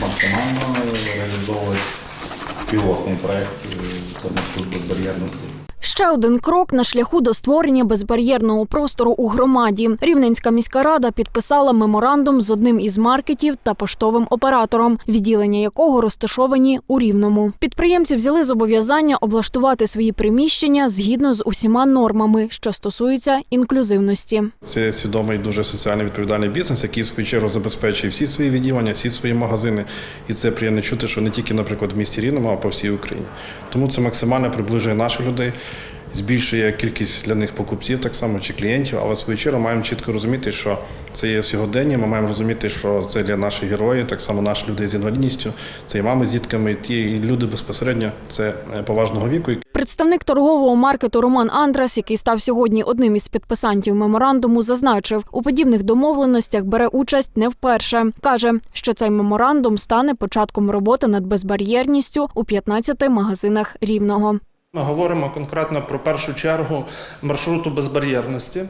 максимально реалізовувати пілотний проект е, це маршрут безбар'єрності. Ще один крок на шляху до створення безбар'єрного простору у громаді. Рівненська міська рада підписала меморандум з одним із маркетів та поштовим оператором, відділення якого розташовані у Рівному. Підприємці взяли зобов'язання облаштувати свої приміщення згідно з усіма нормами, що стосуються інклюзивності. Це свідомий дуже соціально відповідальний бізнес, який в свою чергу забезпечує всі свої відділення, всі свої магазини. І це приємно чути, що не тільки, наприклад, в місті Рівному, а по всій Україні. Тому це максимально приближує наших людей, збільшує кількість для них покупців, так само чи клієнтів. Але свою чергу маємо чітко розуміти, що це є сьогодення. Ми маємо розуміти, що це для наших героїв, так само наших людей з інвалідністю, це і мами з дітками, і ті люди безпосередньо це е, поважного віку. Представник торгового маркету Роман Андрес, який став сьогодні одним із підписантів меморандуму, зазначив, у подібних домовленостях бере участь не вперше. каже, що цей меморандум стане початком роботи над безбар'єрністю у 15 магазинах рівного. Ми говоримо конкретно про першу чергу маршруту безбар'єрності.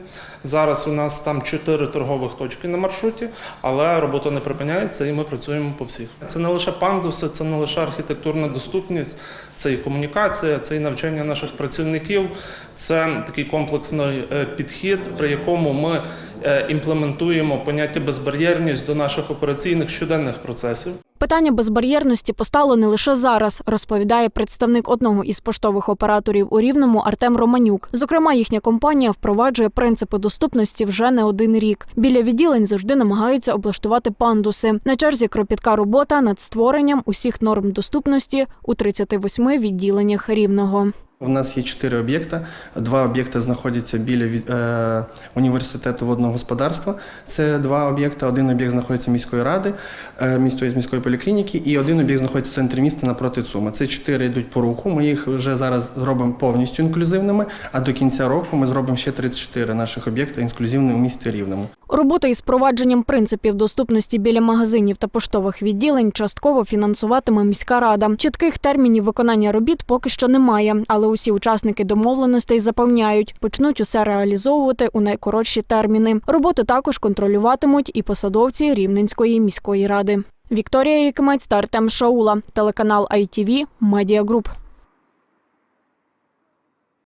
Зараз у нас там чотири торгових точки на маршруті, але робота не припиняється і ми працюємо по всіх. Це не лише пандуси, це не лише архітектурна доступність, це і комунікація, це і навчання наших працівників, це такий комплексний е, підхід, при якому ми е, імплементуємо поняття безбар'єрність до наших операційних щоденних процесів. Питання безбар'єрності постало не лише зараз, розповідає представник одного із поштових операторів у Рівному Артем Романюк. Зокрема, їхня компанія впроваджує принципи доступності вже не один рік. Біля відділень завжди намагаються облаштувати пандуси. На черзі кропітка робота над створенням усіх норм доступності у 38 відділеннях рівного. У нас є чотири об'єкта. Два об'єкти знаходяться біля е, університету водного господарства. Це два об'єкти. Один об'єкт знаходиться міської ради, е, міської міської поліклініки, і один об'єкт знаходиться в центрі міста напроти ЦУМа. Це чотири йдуть по руху. Ми їх вже зараз зробимо повністю інклюзивними. А до кінця року ми зробимо ще 34 наших об'єкта інклюзивними в місті Рівному. Робота із впровадженням принципів доступності біля магазинів та поштових відділень частково фінансуватиме міська рада. Чітких термінів виконання робіт поки що немає, але усі учасники домовленостей запевняють, почнуть усе реалізовувати у найкоротші терміни. Роботи також контролюватимуть і посадовці Рівненської міської ради. Вікторія Якимець та Артем Шаула, телеканал ITV, Медіа Груп.